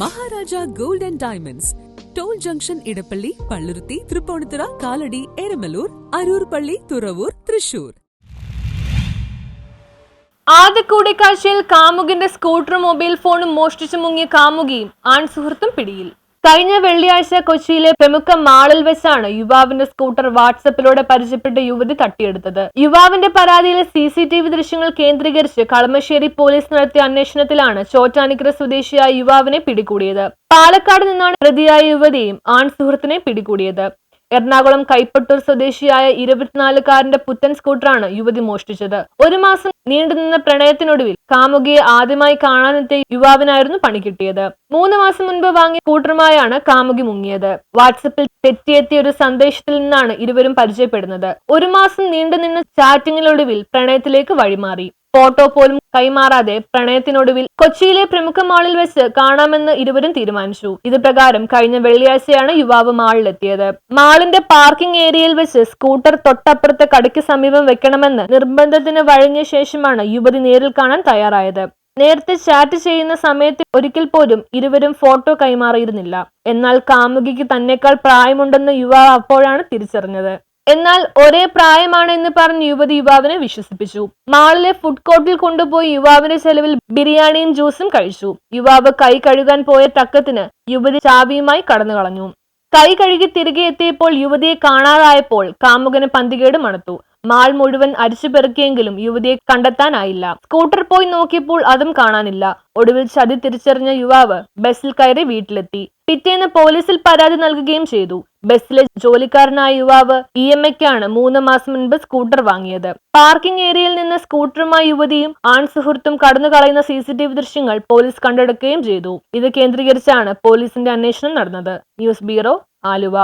Maharaja gold and diamonds. Toll junction Edappally Palluruthy Tripunithura Kalady Eramalloor Aroor പള്ളി തുറവൂർ തൃശൂർ. ആദ്യ കൂടിക്കാഴ്ചയിൽ കാമുകിന്റെ സ്കൂട്ടറും mobile ഫോണും മോഷ്ടിച്ചു മുങ്ങിയ കാമുകിയും ആൺ സുഹൃത്തും പിടിയിൽ. കഴിഞ്ഞ വെള്ളിയാഴ്ച കൊച്ചിയിലെ പ്രമുഖ മാളിൽ വെച്ചാണ് യുവാവിന്റെ സ്കൂട്ടർ വാട്സപ്പിലൂടെ പരിചയപ്പെട്ട യുവതി തട്ടിയെടുത്തത്. യുവാവിന്റെ പരാതിയിലെ സി സി ടി വി ദൃശ്യങ്ങൾ കേന്ദ്രീകരിച്ച് കളമശ്ശേരി പോലീസ് നടത്തിയ അന്വേഷണത്തിലാണ് ചോറ്റാനിക്കര സ്വദേശിയായ യുവാവിനെ പിടികൂടിയത്. പാലക്കാട് നിന്നാണ് പ്രതിയായ യുവതിയും ആൺ സുഹൃത്തിനെ പിടികൂടിയത്. എറണാകുളം കൈപ്പട്ടൂർ സ്വദേശിയായ ഇരുപത്തിനാലുകാരന്റെ പുത്തൻ സ്കൂട്ടറാണ് യുവതി മോഷ്ടിച്ചത്. ഒരു മാസം നീണ്ടുനിന്ന പ്രണയത്തിനൊടുവിൽ കാമുകിയെ ആദ്യമായി കാണാനെത്തിയ യുവാവിനായിരുന്നു പണി കിട്ടിയത്. മൂന്ന് മാസം മുൻപ് വാങ്ങിയ കൂട്ടറുമായാണ് കാമുകി മുങ്ങിയത്. വാട്സപ്പിൽ തെറ്റിയെത്തിയ ഒരു സന്ദേശത്തിൽ നിന്നാണ് ഇരുവരും പരിചയപ്പെടുന്നത്. ഒരു മാസം നീണ്ടുനിന്ന ചാറ്റിങ്ങിനൊടുവിൽ പ്രണയത്തിലേക്ക് വഴിമാറി. ഫോട്ടോ പോലും കൈമാറാതെ പ്രണയത്തിനൊടുവിൽ കൊച്ചിയിലെ പ്രമുഖ മാളിൽ വെച്ച് കാണാമെന്ന് ഇരുവരും തീരുമാനിച്ചു. ഇത് പ്രകാരം കഴിഞ്ഞ വെള്ളിയാഴ്ചയാണ് യുവാവ് മാളിലെത്തിയത്. മാളിന്റെ പാർക്കിംഗ് ഏരിയയിൽ വെച്ച് സ്കൂട്ടർ തൊട്ടപ്പുറത്തെ കടയ്ക്ക് സമീപം വെക്കണമെന്ന് നിർബന്ധത്തിന് വഴങ്ങിയ ശേഷമാണ് യുവതി നേരിൽ കാണാൻ തയ്യാറായത്. നേരത്തെ ചാറ്റ് ചെയ്യുന്ന സമയത്ത് ഒരിക്കൽ പോലും ഇരുവരും ഫോട്ടോ കൈമാറിയിരുന്നില്ല. എന്നാൽ കാമുകിക്ക് തന്നെക്കാൾ പ്രായമുണ്ടെന്ന് യുവാവ് അപ്പോഴാണ് തിരിച്ചറിഞ്ഞത്. എന്നാൽ ഒരേ പ്രായമാണ് എന്ന് പറഞ്ഞ് യുവതി യുവാവിനെ വിശ്വസിപ്പിച്ചു. മാളിലെ ഫുഡ് കോർട്ടിൽ കൊണ്ടുപോയി യുവാവിന്റെ ചെലവിൽ ബിരിയാണിയും ജ്യൂസും കഴിച്ചു. യുവാവ് കൈ കഴുകാൻ പോയ തക്കത്തിന് യുവതി ചാവിയുമായി കടന്നു കളഞ്ഞു കൈ കഴുകി തിരികെ എത്തിയപ്പോൾ യുവതിയെ കാണാതായപ്പോൾ കാമുകന് പന്തികേട് മണത്തു. മാൾ മുഴുവൻ അരിച്ചു പെറുക്കിയെങ്കിലും യുവതിയെ കണ്ടെത്താനായില്ല. സ്കൂട്ടർ പോയി നോക്കിയപ്പോൾ അതും കാണാനില്ല. ഒടുവിൽ ചതി തിരിച്ചറിഞ്ഞ യുവാവ് ബസ്സിൽ കയറി വീട്ടിലെത്തി. പിറ്റേന്ന് പോലീസിൽ പരാതി നൽകുകയും ചെയ്തു. ബസ്സിലെ ജോലിക്കാരനായ യുവാവ് ഇ എം എക്കാണ് മൂന്ന് മാസം മുൻപ് സ്കൂട്ടർ വാങ്ങിയത്. പാർക്കിംഗ് ഏരിയയിൽ നിന്ന് സ്കൂട്ടറുമായി യുവതിയും ആൺ സുഹൃത്തും കടന്നു കളയുന്ന സി സി ടി വി ദൃശ്യങ്ങൾ പോലീസ് കണ്ടെടുക്കുകയും ചെയ്തു. ഇത് കേന്ദ്രീകരിച്ചാണ് പോലീസിന്റെ അന്വേഷണം നടന്നത്. News bureau Aluva.